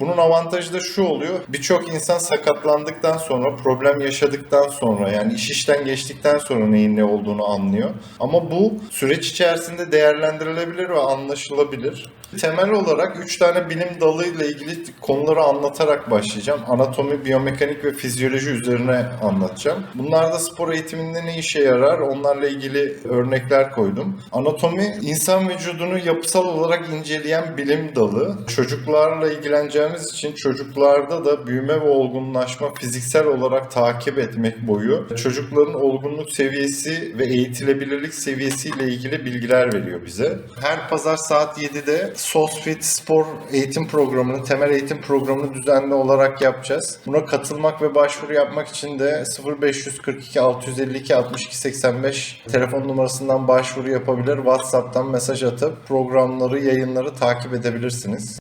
Bunun avantajı da şu oluyor. Birçok insan sakatlandıktan sonra, problem yaşadıktan sonra yani iş işten geçtikten sonra neyin ne olduğunu anlıyor. Ama bu süreç içerisinde değerlendirilebilir ve anlaşılabilir. Temel olarak 3 tane bilim dalı ile ilgili konuları anlatarak başlayacağım. Anatomi, biyomekanik ve fizyoloji üzerine anlatacağım. Bunlar da spor eğitiminde ne işe yarar onlarla ilgili örnekler koydum. Anatomi insan vücudunu yapısal olarak inceleyen bilim dalı. Çocuklarla ilgileneceğimiz için çocuklarda da büyüme ve olgunlaşma fiziksel olarak takip etmek boyu çocukların olgunluk seviyesi ve eğitilebilirlik seviyesiyle ilgili bilgiler veriyor bize. Her pazar saat 7'de SOSFIT spor eğitim programını, temel eğitim programını düzenli olarak yapacağız. Buna katılmak ve başvuru yapmak için de 0542 652 62 85 telefon numarasından başvuru yapabilir. WhatsApp'tan mesaj atıp programları, yayınları takip edebilirsiniz.